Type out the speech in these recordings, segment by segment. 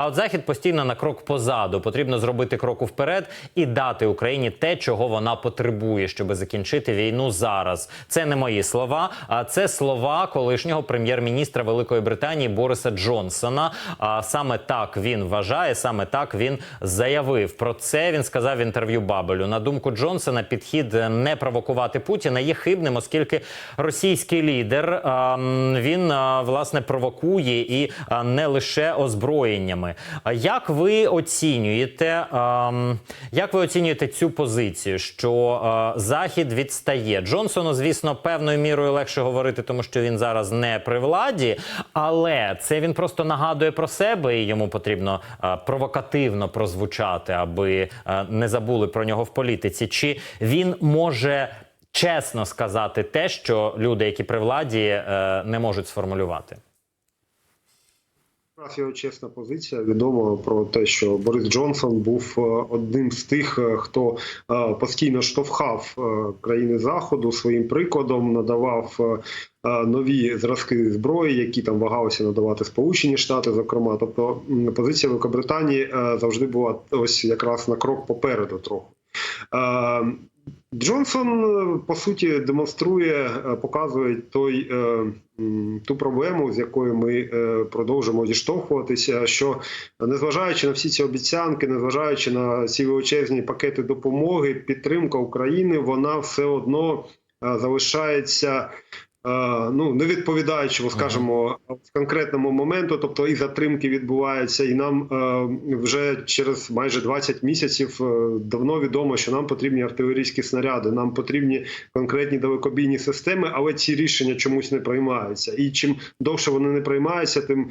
А от захід постійно на крок позаду. Потрібно зробити крок вперед і дати Україні те, чого вона потребує, щоб закінчити війну зараз. Це не мої слова, а це слова колишнього прем'єр-міністра Великої Британії Бориса Джонсона. А саме так він вважає, саме так він заявив. Про це він сказав в інтерв'ю Бабелю. На думку Джонсона, підхід не провокувати Путіна є хибним, оскільки російський лідер він власне провокує і не лише озброєннями. А Як ви оцінюєте, а, як ви оцінюєте цю позицію, що а, захід відстає? Джонсону, звісно, певною мірою легше говорити, тому що він зараз не при владі, але це він просто нагадує про себе, і йому потрібно а, провокативно прозвучати, аби а, не забули про нього в політиці. Чи він може чесно сказати те, що люди, які при владі, е, не можуть сформулювати? Якраз його чесна позиція відомо про те, що Борис Джонсон був е, одним з тих, е, хто е, постійно штовхав країни заходу своїм прикладом, надавав нові зразки зброї, які там вагалися надавати Сполучені Штати, зокрема. Тобто позиція Великобританії завжди була ось якраз на крок попереду трохи. Джонсон е, по суті демонструє, е, показує той е, ту проблему, з якою ми продовжимо зіштовхуватися. Що незважаючи на всі ці обіцянки, незважаючи на ці величезні пакети допомоги, підтримка України, вона все одно залишається. Е, Ну, не відповідаючи, скажімо, конкретному моменту, тобто і затримки відбуваються, і нам е, вже через майже 20 місяців е, давно відомо, що нам потрібні артилерійські снаряди, нам потрібні конкретні далекобійні системи, але ці рішення чомусь не приймаються. І чим довше вони не приймаються, тим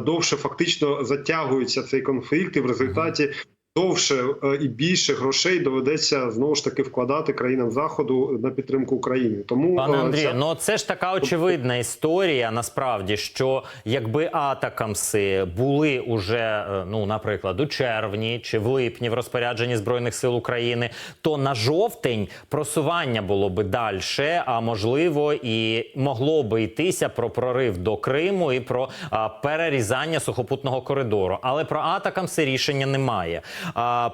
довше фактично затягується цей конфлікт, і в результаті. Довше е, і більше грошей доведеться знову ж таки вкладати країнам заходу на підтримку України. Тому Пане е, Андрію, ця- ну це ж така очевидна історія. Насправді, що якби атакамси були уже, е, ну наприклад, у червні чи в липні в розпорядженні збройних сил України, то на жовтень просування було би далі, а можливо, і могло би йтися про прорив до Криму і про а, перерізання сухопутного коридору. Але про атакамси рішення немає.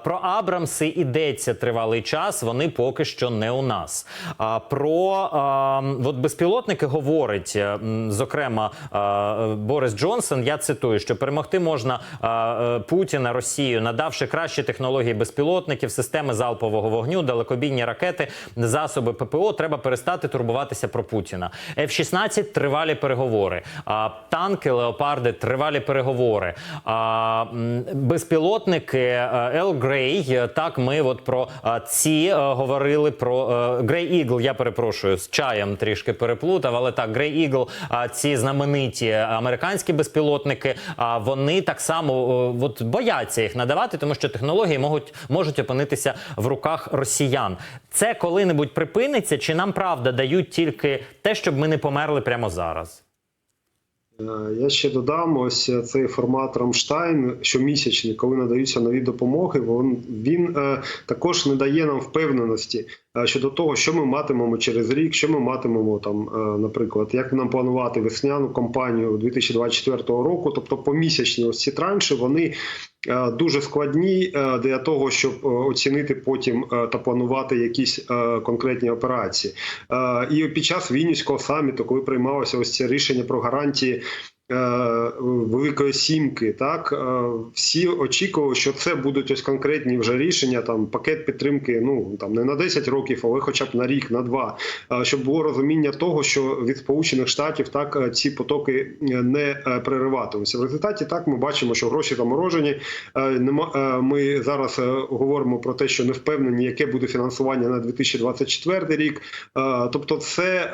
Про Абрамси йдеться тривалий час. Вони поки що не у нас. А, про от безпілотники говорить, е, зокрема, а, Борис Джонсон. Я цитую, що перемогти можна е, Путіна Росію, надавши кращі технології безпілотників, системи залпового вогню, далекобійні ракети, засоби ППО. Треба перестати турбуватися про Путіна. F-16 – тривалі переговори. А, танки, леопарди тривалі переговори. А, безпілотники Ел Грей. Так, ми от про ці е, говорили про Грей Ігл. Я перепрошую з чаєм трішки переплутав, але так, Грей Ігл, ці знамениті американські безпілотники. А вони так само е, от бояться їх надавати, тому що технології можуть можуть опинитися в руках росіян. Це коли-небудь припиниться, чи нам правда дають тільки те, щоб ми не померли прямо зараз? Е, Я ще додам ось цей формат Рамштайн щомісячний, коли надаються нові допомоги. Він, він е, також не дає нам впевненості е, щодо того, що ми матимемо через рік, що ми матимемо там, е, наприклад, як нам планувати весняну кампанію 2024 року. Тобто, помісячні ось ці транші вони. Е, Дуже складні е, для того, щоб е, оцінити потім та планувати якісь конкретні операції. І під час Вінницького саміту, коли приймалося ось це рішення про гарантії. Е, Великої сімки, так е, всі очікували, що це будуть ось конкретні вже рішення. Там пакет підтримки. Ну там не на 10 років, але хоча б на рік, на два. Е, Щоб було розуміння того, що від Сполучених Штатів так ці потоки не перериватимуться. В результаті так ми бачимо, що гроші заморожені. Ми зараз говоримо про те, що не впевнені, яке буде фінансування на 2024 рік. Тобто, це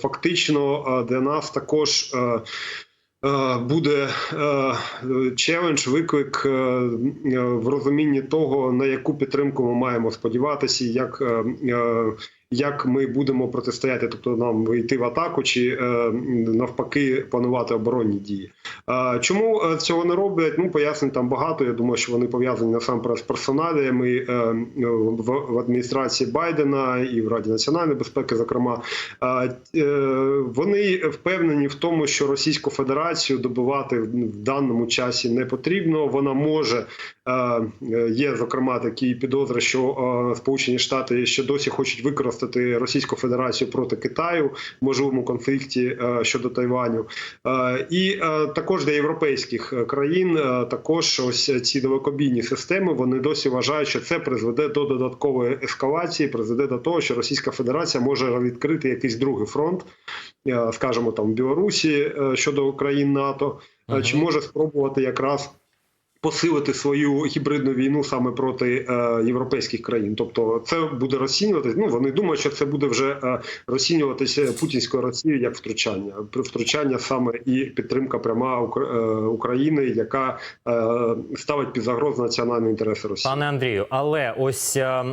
фактично для нас також. Е, Буде е, челендж, виклик е, в розумінні того, на яку підтримку ми маємо сподіватися, як, як ми будемо протистояти, тобто нам йти в атаку чи е, навпаки планувати оборонні дії. Е, чому е, цього не роблять? Ну пояснень там багато. Я думаю, що вони пов'язані насамперед з персоналіями в, адміністрації Байдена і в Раді національної безпеки. Зокрема, вони впевнені в тому, що Російську Федерацію добивати в даному часі не потрібно. Вона може є зокрема такі підозри, що Сполучені Штати ще досі хочуть використати Російську Федерацію проти Китаю в можливому конфлікті е, щодо Тайваню, Е, і е, також для європейських країн також ось ці далекобійні системи вони досі вважають, що це призведе до додаткової ескалації, призведе до того, що Російська Федерація може відкрити якийсь другий фронт, скажімо, там в Білорусі щодо країн НАТО, Мгм. чи може спробувати якраз. Посилити свою гібридну війну саме проти е, європейських країн, тобто це буде розцінюватись. Ну вони думають, що це буде вже е, розцінюватися путінською Росією як втручання, втручання саме і підтримка пряма Укра- е, України, яка е, ставить під загрозу національні інтереси Росії. Пане Андрію, але ось е,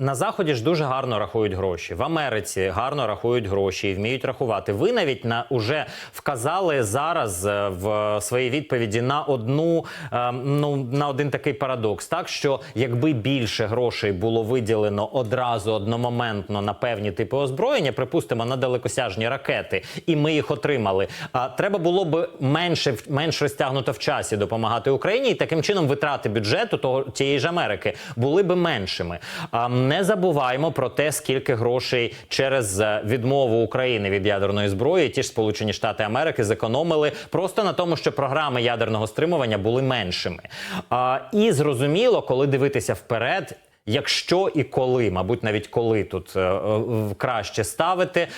на заході ж дуже гарно рахують гроші. В Америці гарно рахують гроші і вміють рахувати. Ви навіть на уже вказали зараз е, в своїй відповіді на одну е, ну на один такий парадокс, так що якби більше грошей було виділено одразу одномоментно на певні типи озброєння, припустимо на далекосяжні ракети, і ми їх отримали. А треба було б менше менш розтягнуто в часі допомагати Україні, і таким чином витрати бюджету того тієї ж Америки були б меншими. Не забуваємо про те, скільки грошей через е, відмову України від ядерної зброї, ті ж Сполучені Штати Америки зекономили просто на тому, що програми ядерного стримування були меншими. А, і зрозуміло, коли дивитися вперед. Якщо і коли, мабуть, навіть коли тут е, краще ставити,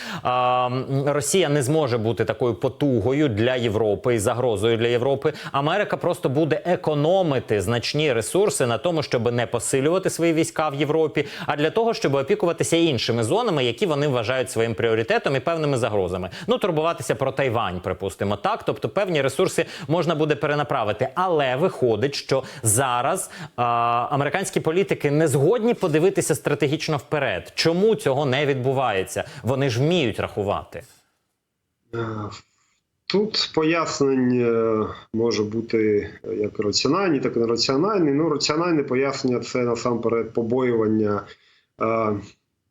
Росія не зможе бути такою потугою для Європи і загрозою для Європи. Америка просто буде економити значні ресурси на тому, щоб не посилювати свої війська в Європі, а для того, щоб опікуватися іншими зонами, які вони вважають своїм пріоритетом і певними загрозами. Ну турбуватися про Тайвань, припустимо, так. Тобто певні ресурси можна буде перенаправити. Але виходить, що зараз а, американські політики не згодні подивитися стратегічно вперед. Чому цього не відбувається? Вони ж вміють рахувати. Е, Тут пояснень е, може бути як раціональні, так і нераціональні. Ну, раціональне пояснення це насамперед побоювання.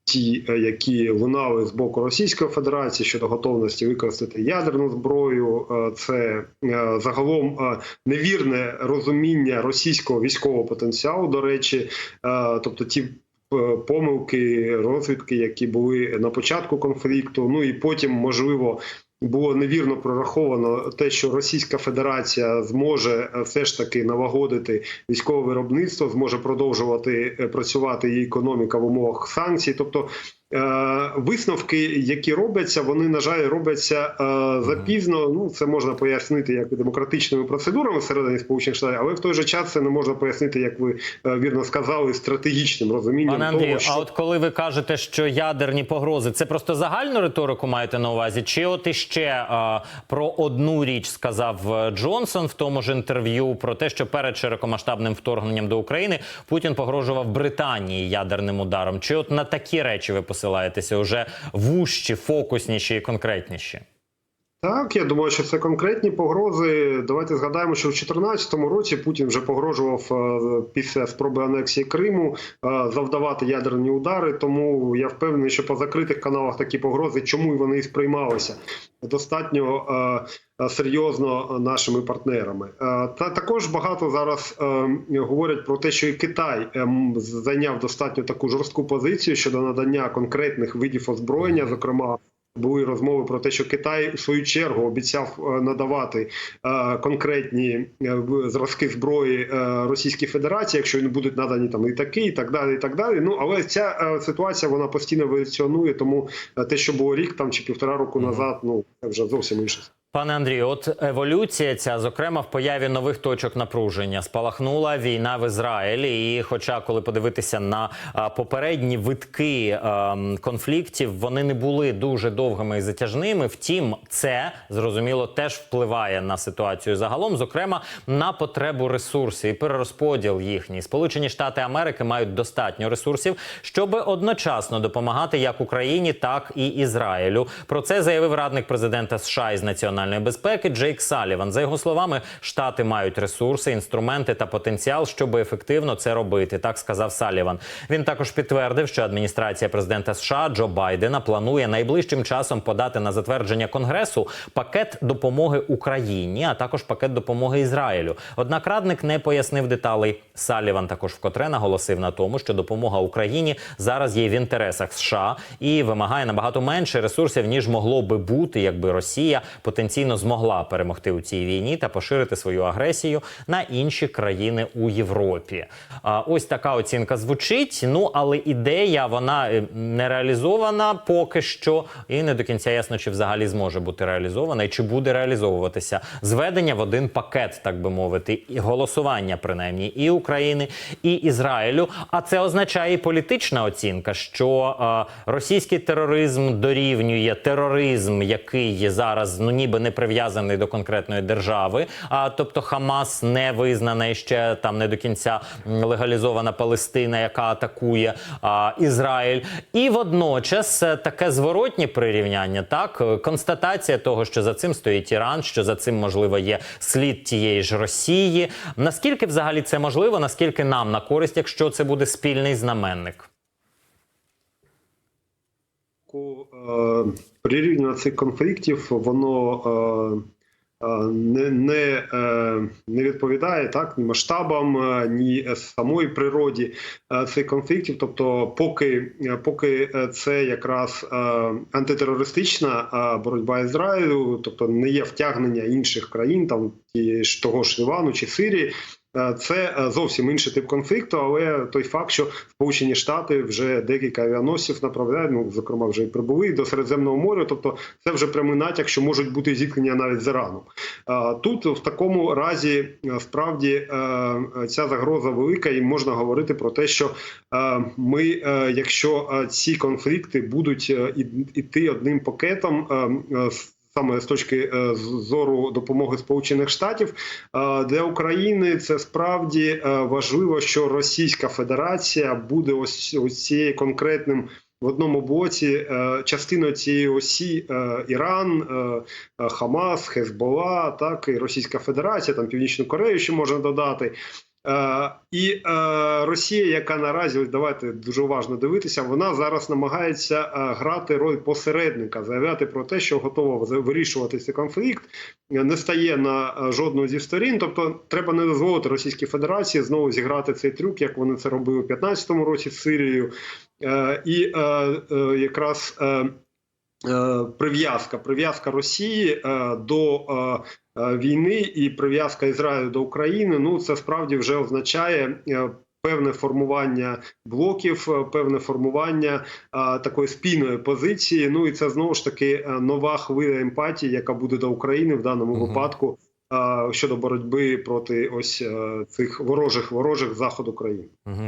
Ті, е, які лунали з боку Російської Федерації щодо готовності використати ядерну зброю, Е, це е, загалом невірне розуміння російського військового потенціалу. До речі, тобто ті помилки розвідки, які були на початку конфлікту, ну і потім можливо. Було невірно прораховано те, що Російська Федерація зможе е, все ж таки налагодити військове виробництво, зможе продовжувати е, працювати її економіка в умовах санкцій. Тобто висновки, які робляться, вони на жаль робляться е, запізно. Ну це можна пояснити як демократичними процедурами всередині сполучених штатів, але в той же час це не можна пояснити, як ви е, вірно сказали, стратегічним розумінням Пане того, що а от коли ви кажете, що ядерні погрози, це просто загальну риторику маєте на увазі? Чи от іще а, про одну річ сказав е, Джонсон в тому ж інтерв'ю про те, що перед широкомасштабним вторгненням до України Путін погрожував Британії ядерним ударом? Чи от на такі речі ви посилаєтеся уже вужчі, фокусніші і конкретніші? Так, я думаю, що це конкретні погрози. Давайте згадаємо, що в 2014 році Путін вже погрожував е, після спроби анексії Криму е, завдавати ядерні удари. Тому я впевнений, що по закритих каналах такі погрози, чому і вони і сприймалися достатньо е, серйозно нашими партнерами. Та також багато зараз говорять про те, що і Китай зайняв достатньо таку жорстку позицію щодо надання конкретних видів озброєння, зокрема. Були розмови про те, що Китай у свою чергу обіцяв е, надавати е, конкретні е, зразки зброї Російській Федерації, якщо вони будуть надані там літаки, і так далі. І так далі. Ну але ця ситуація вона постійно еволюціонує, тому те, що було рік там чи півтора року назад, ну це вже зовсім інше. Пане Андрію, от еволюція ця, зокрема, в появі нових точок напруження, спалахнула війна в Ізраїлі. І, хоча, коли подивитися на попередні витки конфліктів, вони не були дуже довгими і затяжними. Втім, це зрозуміло теж впливає на ситуацію загалом, зокрема на потребу ресурсів і перерозподіл їхній. Сполучені Штати Америки мають достатньо ресурсів, щоб одночасно допомагати як Україні, так і Ізраїлю. Про це заявив радник президента США із національної безпеки Джейк Саліван. За його словами, штати мають ресурси, інструменти та потенціал, щоб ефективно це робити. Так сказав Саліван. Він також підтвердив, що адміністрація президента США Джо Байдена планує найближчим часом подати на затвердження конгресу пакет допомоги Україні, а також пакет допомоги Ізраїлю. Однак радник не пояснив деталей. Саліван також вкотре наголосив на тому, що допомога Україні зараз є в інтересах США і вимагає набагато менше ресурсів ніж могло би бути, якби Росія потенційно змогла перемогти у цій війні та поширити свою агресію на інші країни у Європі. Ось така оцінка звучить. Ну але ідея вона е, не реалізована поки що, і не до кінця ясно, чи взагалі зможе бути реалізована і чи буде реалізовуватися зведення в один пакет, так би мовити, і голосування принаймні і України, і Ізраїлю. А це означає політична оцінка, що російський тероризм дорівнює тероризм, який зараз ну ніби не прив'язаний до конкретної держави. А тобто Хамас не визнана ще там не до кінця легалізована Палестина, яка атакує а, Ізраїль, і водночас е, таке зворотнє прирівняння, так е, констатація того, що за цим стоїть Іран, що за цим можливо є слід тієї ж Росії. Наскільки взагалі це можливо? Наскільки нам на користь, якщо це буде спільний знаменник? Прирівняння цих конфліктів воно е, е, не, не, е, не відповідає так ні масштабам, е, ні самої природі е, цих конфліктів. Тобто, поки, е, поки е, це якраз е, антитерористична е, боротьба Ізраїлю, тобто не є втягнення інших країн, там ті ж того ж Івану чи Сирії. Е, Це е, зовсім інший тип конфлікту, але той факт, що Сполучені Штати вже декілька авіаносів направляють, ну зокрема вже і прибули до Середземного моря. Тобто, це вже прямий натяк, що можуть бути зіткнення навіть з Іраном. Е, Тут в такому разі справді ця загроза велика, і можна говорити про те, що ми, якщо ці конфлікти будуть іти одним пакетом. з- Саме з точки е, зору допомоги Сполучених Штатів е, для України це справді е, важливо, що Російська Федерація буде ось ось цією конкретним в одному боці частиною цієї осі Іран, Хамас, Хезбола, так і Російська Федерація, там Північну Корею ще можна додати. Е, і е, Росія, яка наразі давайте дуже уважно дивитися, вона зараз намагається е, грати роль посередника, заявляти про те, що готова вирішувати цей конфлікт, не стає на жодну зі сторін. Тобто, треба не дозволити Російській Федерації знову зіграти цей трюк, як вони це робили у 2015 році з Сирією, і якраз. Е, Прив'язка, прив'язка Росії е, до е, війни і прив'язка Ізраїлю до України. Ну це справді вже означає певне формування блоків, певне формування е, такої спільної позиції. Ну і це знову ж таки нова хвиля емпатії, яка буде до України в даному Мгм. випадку е, щодо боротьби проти ось е, цих ворожих ворожих заход України. Мгм.